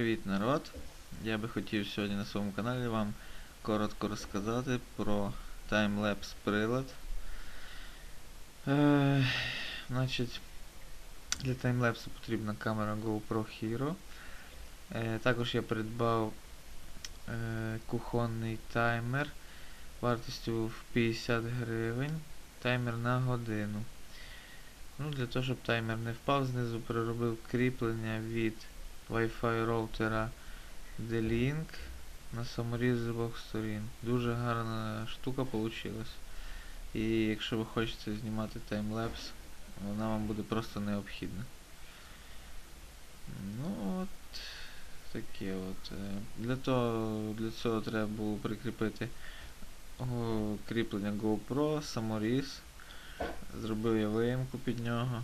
Привіт, народ! Я би хотів сьогодні на своєму каналі вам коротко розказати про таймлепс прилад. Е, значить, для таймлепсу потрібна камера GoPro Hero. Е, також я придбав е, кухонний таймер вартістю в 50 гривень. Таймер на годину. Ну, для того, щоб таймер не впав, знизу переробив кріплення від Wi-Fi роутера D-Link на саморіз з обох сторін. Дуже гарна штука вийшла. І якщо ви хочете знімати таймлепс, вона вам буде просто необхідна. Ну от таке от. е. Для того, для цього треба було прикріпити кріплення GoPro, саморіз. Зробив я виїмку під нього.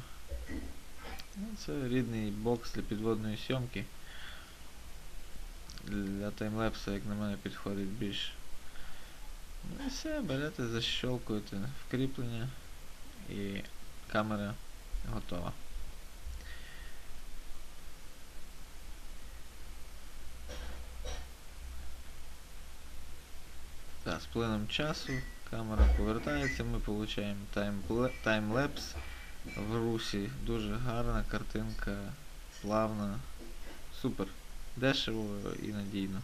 Ну, це рідний бокс для підводної сьомки. Для таймлепсу, як на мене, підходить більш. Ну і все, берете, защелкуєте в кріплення і камера готова. Так, з плином часу камера повертається, ми отримуємо таймле- таймлепс в русі. Дуже гарна картинка, плавна. Супер. Дешево і надійно.